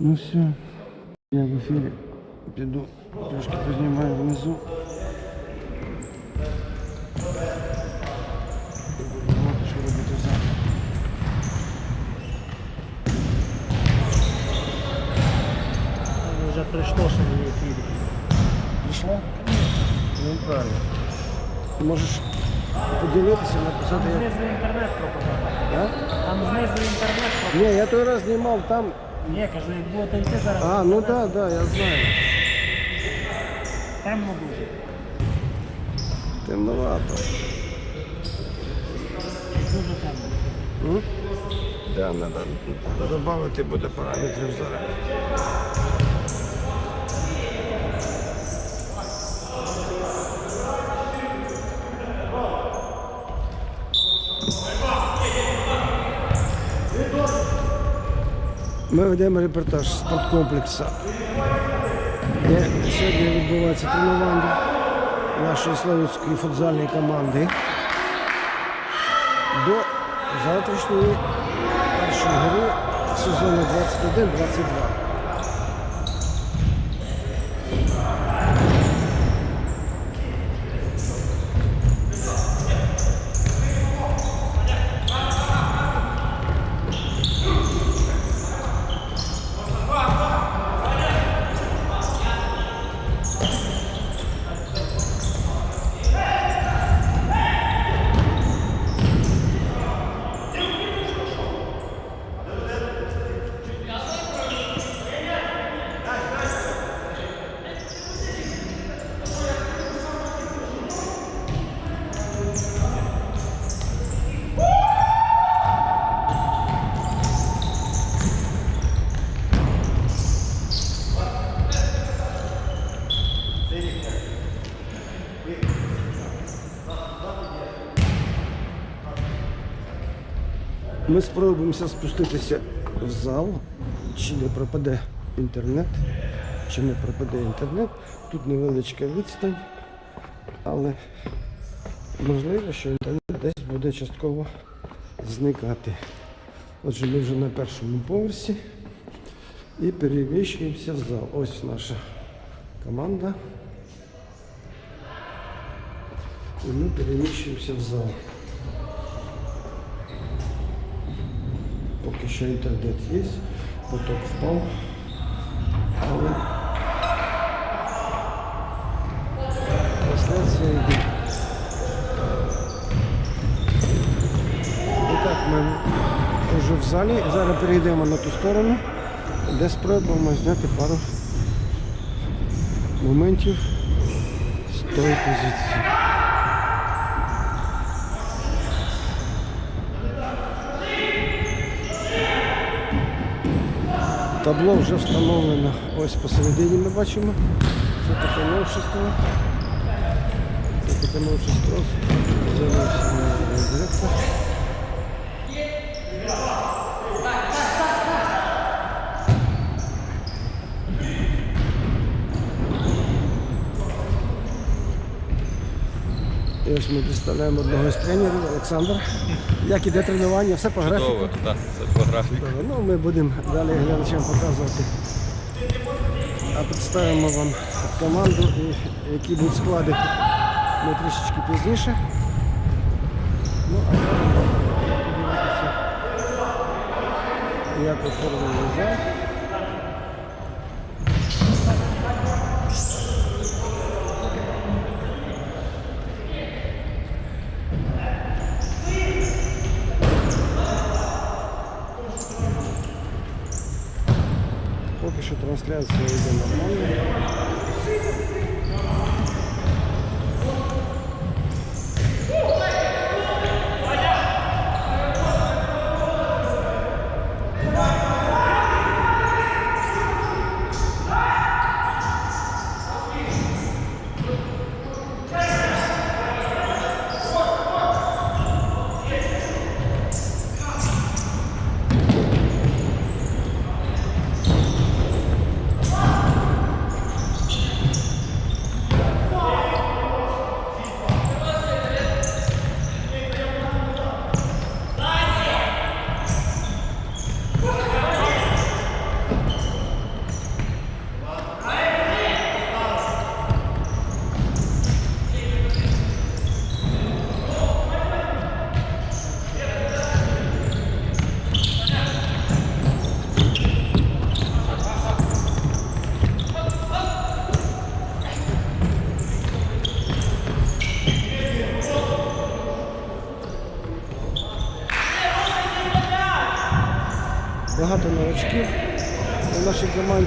Ну все, я в ефірі піду, трошки познімаю внизу. І буду думати, що робити завтра. Вже прийшло, що мені ефірі. Прийшло? Ну правильно. Ти можеш поділитися, написати Там як. знизу інтернет пропадає. Да? Там знизу інтернет пропадає. Ні, я той раз знімав там. Ні, кажу, як будете йти зараз. А, ну так, да, так, да, я знаю. Темно дуже. Темновато. Дуже темно. М? Да, треба додати буде параметрів зараз. Ми ведемо репортаж з спорткомплексу, де сьогодні відбувається тренування нашої славутської футзальної команди до завтрашньої першої гри сезону 21-22. Ми спробуємося спуститися в зал, чи не пропаде інтернет, чи не пропаде інтернет. Тут невеличка відстань, але можливо, що інтернет десь буде частково зникати. Отже, ми вже на першому поверсі і переміщуємося в зал. Ось наша команда. І ми переміщуємося в зал. Що інтернет є, поток впав, але трансляція йде. І так, ми вже в залі. Зараз перейдемо на ту сторону, де спробуємо зняти пару моментів з тої позиції. Табло вже встановлено ось посередині ми бачимо. Це таке новшество. Це таке новшество. З'явився на директор. Ось ми представляємо одного з тренерів, Олександр. Як іде тренування, все по графіку. Чудово, так, це по графіку. Добре, Ну, ми будемо далі глядачам показувати. А представимо вам команду, і які будуть склади ми трішечки пізніше. Ну, а зараз як оформлений зал. Поки що трансляція йде нормально.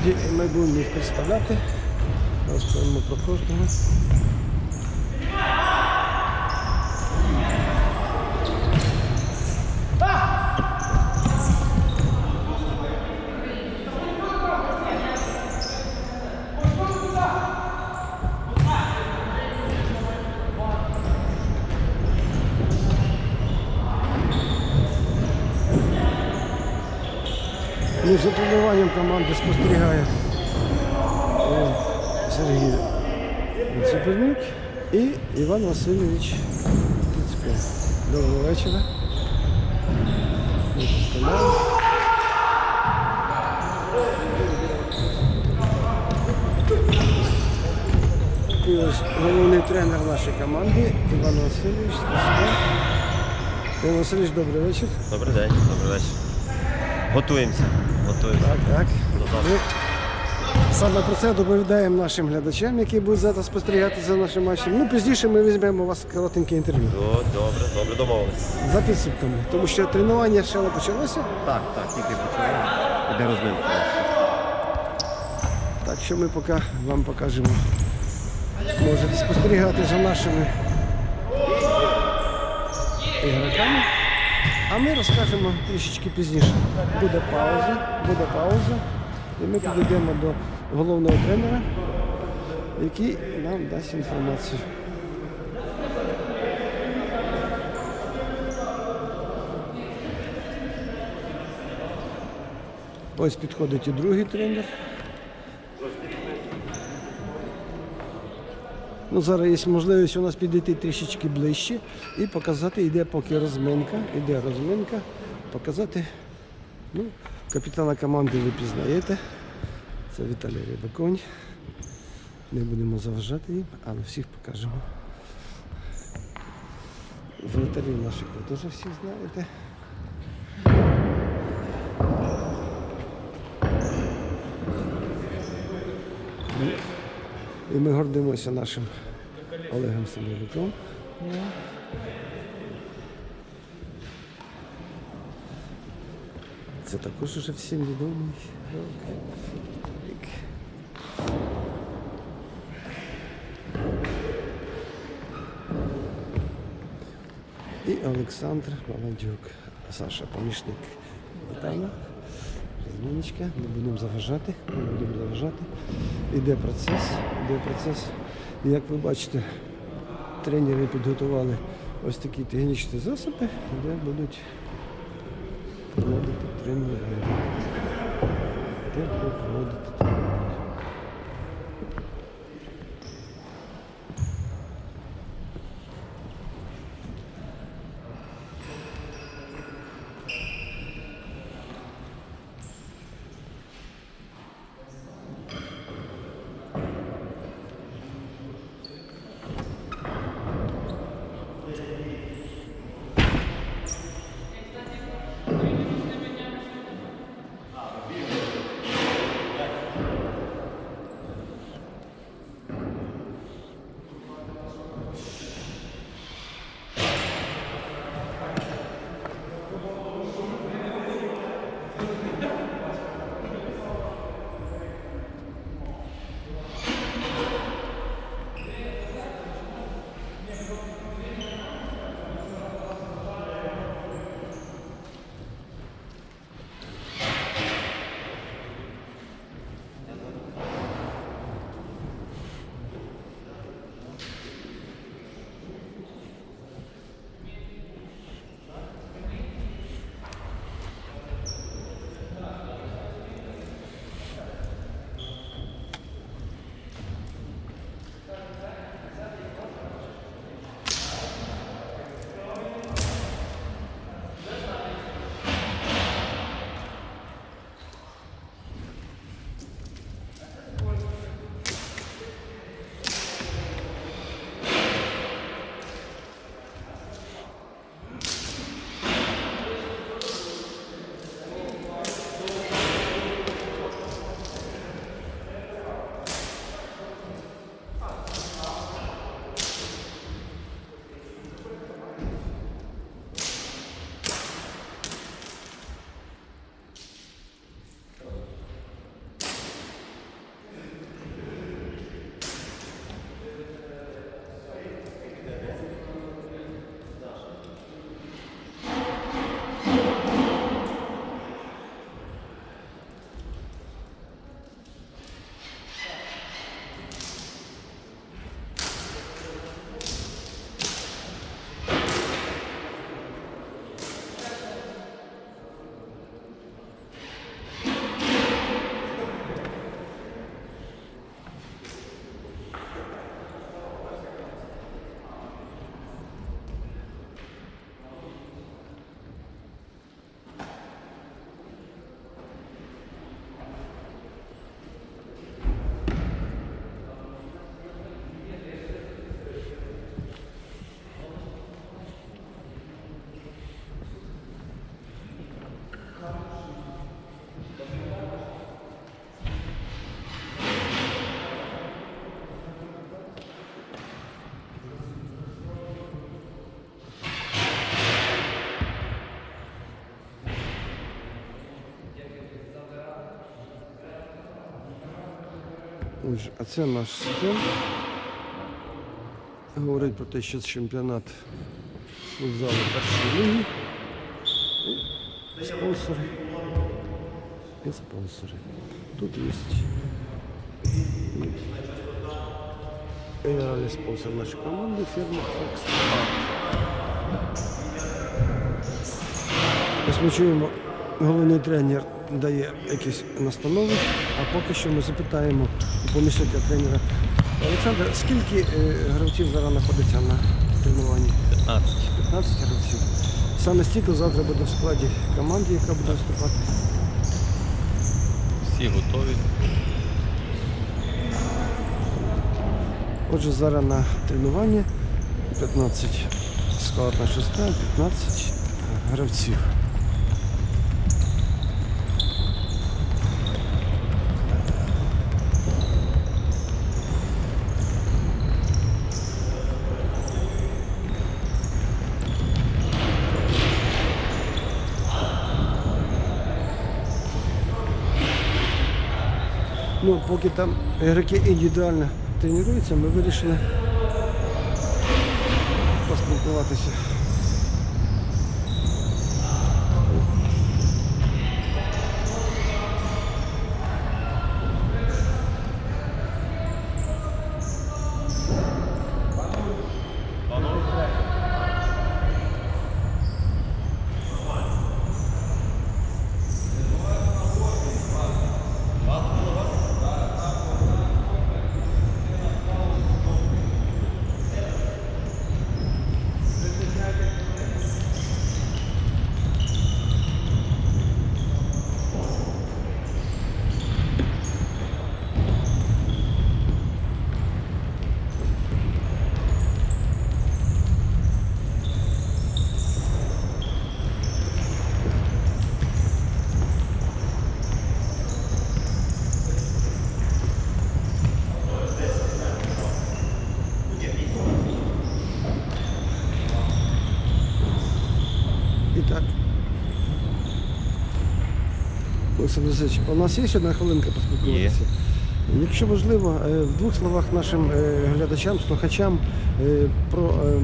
Ми будемо їх представляти. Розповімо про кожного. Ну, за тренуванням команди спостерігає Сергій Цепернюк і Іван Васильович Стецько. Доброго вечора. І ось головний тренер нашої команди Іван Васильович. Іван Васильович, добрий вечір. Добрий день, добрий вечір. Готуємося. Готуємося. Так, так. До завтра. Ми саме про це доповідаємо нашим глядачам, які будуть зараз спостерігати за нашим матчем. Ну, пізніше ми візьмемо у вас коротеньке інтерв'ю О, добре, добре, домовились. за підсумками. Тому що тренування ще не почалося, Так, так, тільки почали. Іде розминка. так що ми поки вам покажемо. Можете спостерігати за нашими ігроками. А ми розкажемо трішечки пізніше. Буде пауза, буде пауза. І ми підійдемо до головного тренера, який нам дасть інформацію. Ось підходить і другий тренер. Ну, зараз є можливість у нас підійти трішечки ближче і показати, йде поки розминка, йде розминка, показати. Ну, капітана команди ви пізнаєте. Це Віталій Рибаконь. Не будемо заважати їм, але всіх покажемо. Вратарів наших ви теж всіх знаєте. І ми гордимося нашим Олегом Семерюком. Це також уже всім відомий. І Олександр Баландюк, Саша, помічник Вітана. Розміночка, не будемо заважати, не будемо заважати. Іде процес, іде процес. І як ви бачите, тренери підготували ось такі технічні засоби, де будуть проводити тренування. Де проводити тренування. Отже, а це наш стенд. Говорить про те, що це чемпіонат футзалу першої ліги. Спонсори. І спонсори. Тут є генеральний спонсор нашої команди фірма Fox. Ми чуємо, головний тренер дає якісь настанови, а поки що ми запитаємо помічника тренера Олександр, скільки е, гравців зараз знаходиться на тренуванні? 15. 15 гравців. Саме стільки завтра буде в складі команди, яка буде виступати. Всі готові. Отже, зараз на тренування 15 склад на шеста, 15 гравців. Ну, поки там ігроки індивідуально тренуються, ми вирішили поспілкуватися. І так. Олександр Васильович, у нас є одна хвилинка поспілкуватися? Якщо можливо, е, в двох словах нашим е, глядачам, слухачам е, про е,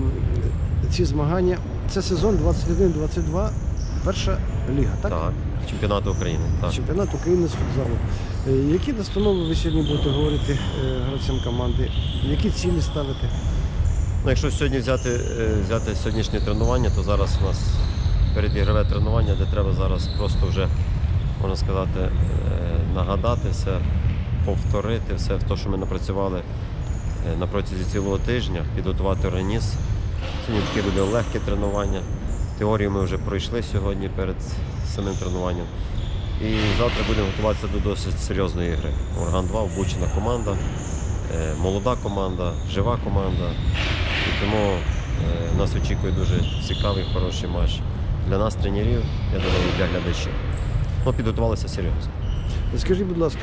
ці змагання. Це сезон 21-22, перша ліга, так? Так. Чемпіонат України. Так. Чемпіонат України з футзалу. Які настанови ви сьогодні будете говорити гравцям команди? Які цілі ставите? Ну, якщо сьогодні взяти, взяти сьогоднішнє тренування, то зараз у нас передігрове тренування, де треба зараз просто вже, можна сказати, е, нагадати все, повторити все те, що ми напрацювали е, на протязі цілого тижня, підготувати організм. Сьогодні таке буде легке тренування. Теорію ми вже пройшли сьогодні перед самим тренуванням. І завтра будемо готуватися до досить серйозної гри. Орган 2 обучена команда, е, молода команда, жива команда. І тому нас очікує дуже цікавий, хороший матч для нас, тренерів, я думаю, для глядачів. Ну, підготувалися серйозно. Скажіть, будь ласка,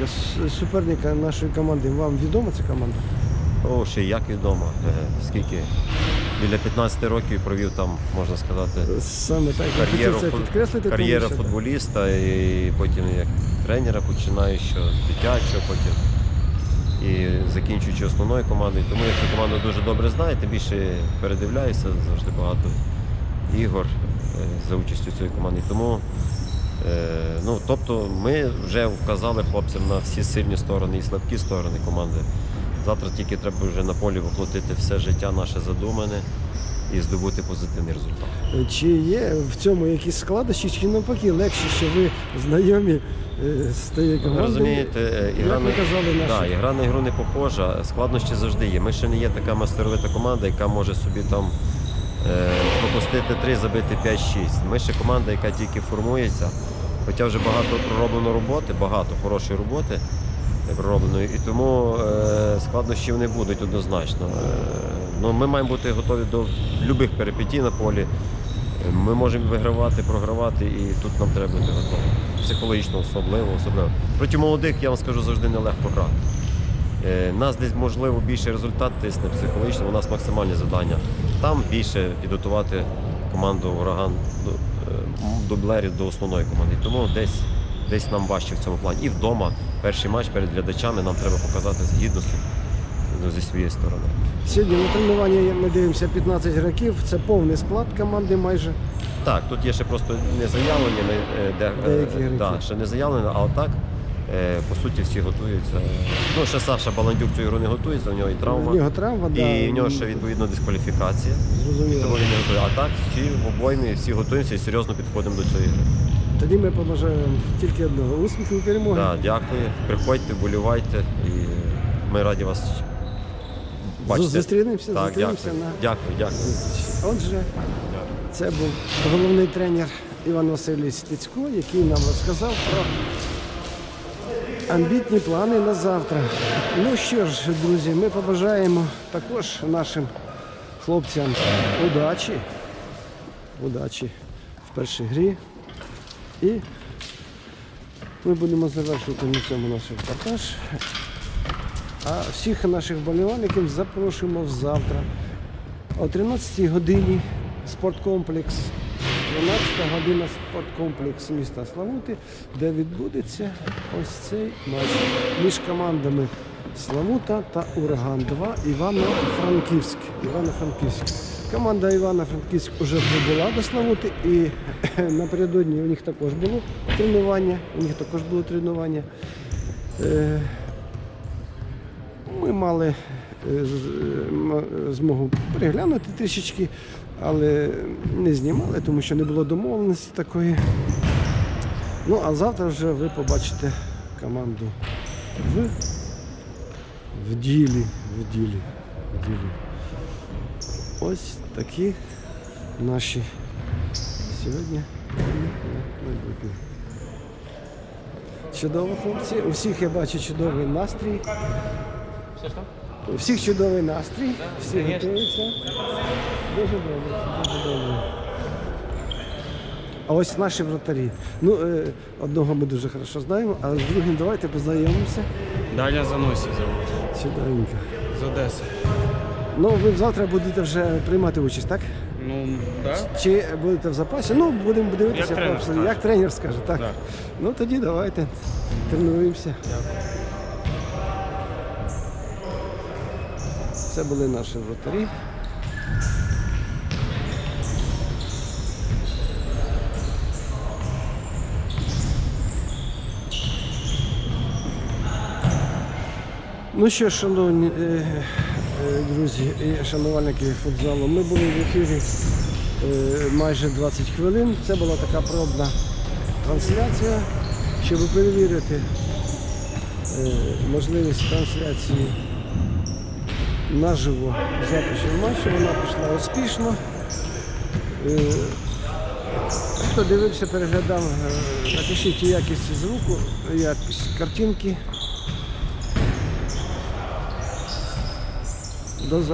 суперника нашої команди, вам відома ця команда? О, ще як відомо, е, скільки біля 15 років провів там, можна сказати, Саме так, кар'єру, фут- кар'єра футболіста і потім як тренера починаю що з дитячого, потім і закінчуючи основною командою. Тому я цю команду дуже добре знаю, тим більше передивляюся завжди багато ігор е, за участю цієї команди. Тому ну, тобто ми вже вказали хлопцям на всі сильні сторони і слабкі сторони команди. Завтра тільки треба вже на полі воплотити все життя наше задумане і здобути позитивний результат. Чи є в цьому якісь складнощі, чи навпаки легше, що ви знайомі е, з тією командою? розумієте, е, ігра на, да, ігра на ігру не похожа, складнощі завжди є. Ми ще не є така мастеровита команда, яка може собі там е, пропустити 3, забити 5-6. Ми ще команда, яка тільки формується, хоча вже багато пророблено роботи, багато хорошої роботи е, проробленої, і тому е, складнощів не будуть однозначно. Е, ну, ми маємо бути готові до будь-яких перипетій на полі. Ми можемо вигравати, програвати, і тут нам треба бути готовим. Психологічно особливо, особливо. Проти молодих, я вам скажу, завжди нелегко грати. Е, Нас десь можливо більше результат тисне психологічно, у нас максимальні завдання. Там більше підготувати команду ураган до е, дублерів до основної команди. Тому десь десь нам важче в цьому плані. І вдома перший матч перед глядачами нам треба показати з гідністю ну, зі своєї сторони. Сьогодні на тренування ми дивимося 15 років. Це повний склад команди майже. Так, тут є ще просто не заявлені, е, де, е, гравці. да, ще не заявлені, а отак, е, по суті, всі готуються. Ну, ще Саша Баландюк цю ігру не готується, у нього і травма. В нього травма, да. І в нього ще відповідно дискваліфікація. Зрозуміло. Тому він не готує. А так, всі в обоймі, всі готуємося і серйозно підходимо до цієї гри. Тоді ми побажаємо тільки одного успіху і перемоги. Да, дякую. Приходьте, болівайте і ми раді вас бачити. Зустрінемося, так, зустрінемося дякую. на дякую, дякую. Отже, це був головний тренер Іван Васильович Стецько, який нам розказав про амбітні плани на завтра. Ну що ж, друзі, ми побажаємо також нашим хлопцям удачі. Удачі в першій грі. І ми будемо завершувати на цьому наш репортаж. А всіх наших болівальників запрошуємо завтра о 13 годині спорткомплекс. 12 година спорткомплекс міста Славути, де відбудеться ось цей матч між командами Славута та Ураган 2 Івано-Франківськ. Івано-Франківськ. Команда Івано-Франківськ вже прибула до Славути і напередодні у них також було тренування. У них також було тренування. Е, ми мали е, м- змогу переглянути трішечки, але не знімали, тому що не було домовленості такої. Ну, а завтра вже ви побачите команду в, в ділі. В ділі. В ділі. Ось такі наші сьогодні майбутнє. Чудово, хлопці. У всіх я бачу чудовий настрій. У всіх чудовий настрій, всі готуються. Дуже добре, дуже добре. А ось наші вратарі. Ну, е, одного ми дуже хорошо знаємо, а з другим давайте познайомимося. Даня Заносі зовут. Чудовенько. З Одеси. Ну, ви завтра будете вже приймати участь, так? Ну, да. Чи будете в запасі? Ну, будемо дивитися, Як тренер скаже. як тренер скаже, так. Так. Ну тоді давайте тренуємося. Це були наші вратарі. Ну що, шановні е, е, друзі і шанувальники футзалу, ми були в ефірі е, майже 20 хвилин. Це була така пробна трансляція, щоб перевірити е, можливість трансляції наживо запису матчу. Вона пройшла успішно. Е, Хто дивився, переглядав, е, напишіть якість звуку, якість картинки. До завтра.